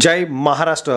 जय महाराष्ट्र.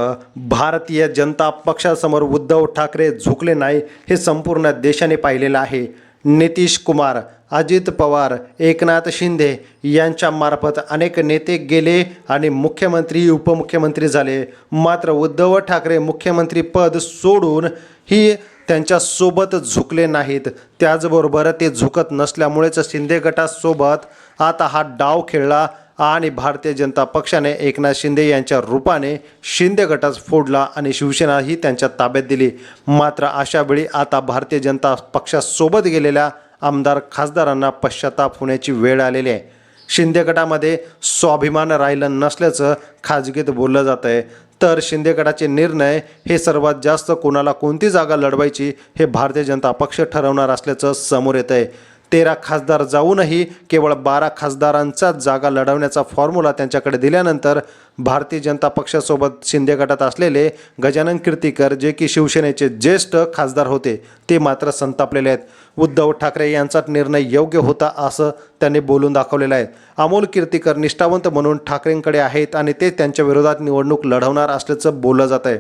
भारतीय जनता पक्षासमोर उद्धव ठाकरे झुकले नाही हे संपूर्ण देशाने पाहिलेलं आहे. नितीश कुमार अजित पवार एकनाथ शिंदे यांच्यामार्फत अनेक नेते गेले आणि मुख्यमंत्री उपमुख्यमंत्री झाले. मात्र उद्धव ठाकरे मुख्यमंत्री पद सोडून ही त्यांच्यासोबत झुकले नाहीत. त्याचबरोबर ते झुकत नसल्यामुळेच शिंदे गटासोबत आता हा डाव खेळला. आणि भारतीय जनता पक्षाने एकनाथ शिंदे यांच्या रूपाने शिंदे गटास फोडला आणि शिवसेनाही त्यांच्या ताब्यात दिली. मात्र अशावेळी आता भारतीय जनता पक्षासोबत गेलेल्या आमदार खासदारांना पश्चाताप होण्याची वेळ आलेली आहे. शिंदे गटामध्ये स्वाभिमान राहिलं नसल्याचं खाजगीत बोललं जात आहे तर शिंदे गटाचे निर्णय हे सर्वात जास्त कोणाला कोणती जागा लढवायची हे भारतीय जनता पक्ष ठरवणार असल्याचं समोर येत आहे तेरा खासदार जाऊनही केवळ बारा खासदारांचा जागा लढवण्याचा फॉर्म्युला त्यांच्याकडे दिल्यानंतर भारतीय जनता पक्षासोबत शिंदे गटात असलेले गजानन कीर्तीकर जे की शिवसेनेचे ज्येष्ठ खासदार होते ते मात्र संतापलेले आहेत. उद्धव ठाकरे यांचा निर्णय योग्य होता असं त्यांनी बोलून दाखवलेलं आहे. अमोल कीर्तीकर निष्ठावंत म्हणून ठाकरेंकडे आहेत आणि ते त्यांच्या विरोधात निवडणूक लढवणार असल्याचं बोललं जात आहे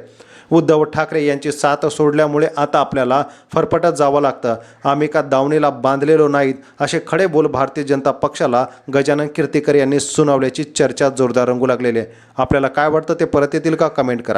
उद्धव ठाकरे यांची साथ सोडल्यामुळे आता आपल्याला फरफटत जावं लागतं. आम्ही का दावणीला बांधलेलो नाहीत असे खडे बोल भारतीय जनता पक्षाला गजानन कीर्तीकर यांनी सुनावल्याची चर्चा जोरदार रंगू लागलेली आहे. आपल्याला काय वाटतं ते परत येतील का? कमेंट करा.